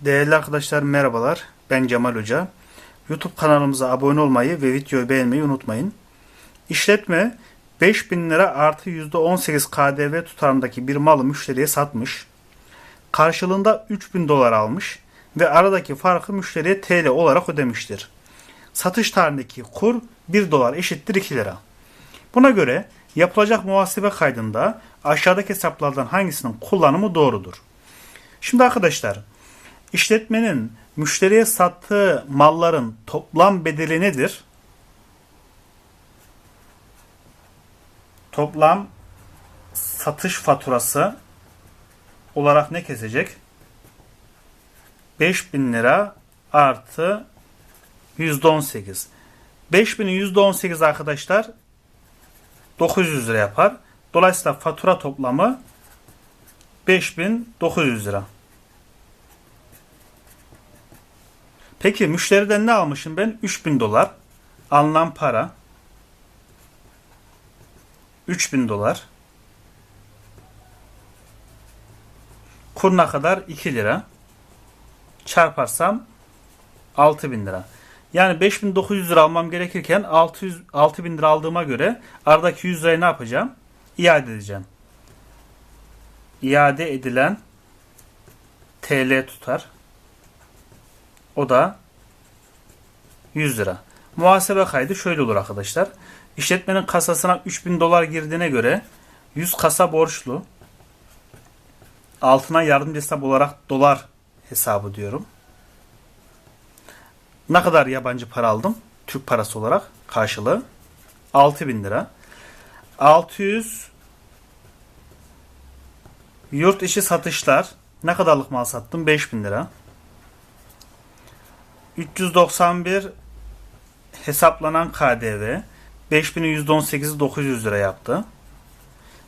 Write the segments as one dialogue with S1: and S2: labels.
S1: Değerli arkadaşlar merhabalar. Ben Cemal Hoca. YouTube kanalımıza abone olmayı ve videoyu beğenmeyi unutmayın. İşletme 5000 lira artı %18 KDV tutarındaki bir malı müşteriye satmış. Karşılığında 3000 dolar almış ve aradaki farkı müşteriye TL olarak ödemiştir. Satış tarihindeki kur 1 dolar eşittir 2 lira. Buna göre yapılacak muhasebe kaydında aşağıdaki hesaplardan hangisinin kullanımı doğrudur? Şimdi arkadaşlar işletmenin müşteriye sattığı malların toplam bedeli nedir? Toplam satış faturası olarak ne kesecek? 5000 lira artı %18. 5000'in %18 arkadaşlar 900 lira yapar. Dolayısıyla fatura toplamı 5900 lira. Peki müşteriden ne almışım ben? 3000 dolar. Alınan para 3000 dolar. Kuruna kadar 2 lira. Çarparsam 6000 lira. Yani 5900 lira almam gerekirken 600 6000 lira aldığıma göre aradaki 100 lirayı ne yapacağım? İade edeceğim. İade edilen TL tutar. O da 100 lira. Muhasebe kaydı şöyle olur arkadaşlar. İşletmenin kasasına 3000 dolar girdiğine göre 100 kasa borçlu. Altına yardımcı hesap olarak dolar hesabı diyorum. Ne kadar yabancı para aldım? Türk parası olarak karşılığı 6000 lira. 600 yurt içi satışlar ne kadarlık mal sattım? 5000 lira. 391 hesaplanan KDV 5000'in %18'i 900 lira yaptı.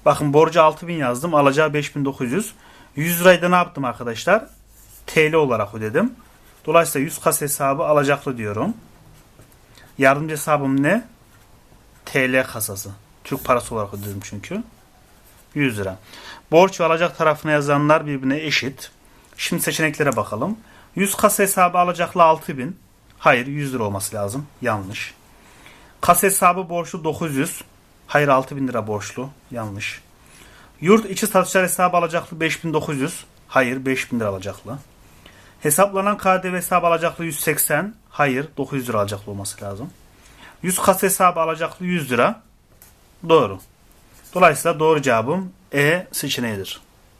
S1: Bakın borcu 6000 yazdım. Alacağı 5900. 100 lirayı da ne yaptım arkadaşlar? TL olarak ödedim. Dolayısıyla 100 kas hesabı alacaklı diyorum. Yardımcı hesabım ne? TL kasası. Türk parası olarak ödedim çünkü. 100 lira. Borç ve alacak tarafına yazanlar birbirine eşit. Şimdi seçeneklere bakalım. 100 kasa hesabı alacaklı 6000. Hayır 100 lira olması lazım. Yanlış. Kasa hesabı borçlu 900. Hayır 6000 lira borçlu. Yanlış. Yurt içi satışlar hesabı alacaklı 5900. Hayır 5000 lira alacaklı. Hesaplanan KDV hesabı alacaklı 180. Hayır 900 lira alacaklı olması lazım. 100 kasa hesabı alacaklı 100 lira. Doğru. Dolayısıyla doğru cevabım E seçeneğidir.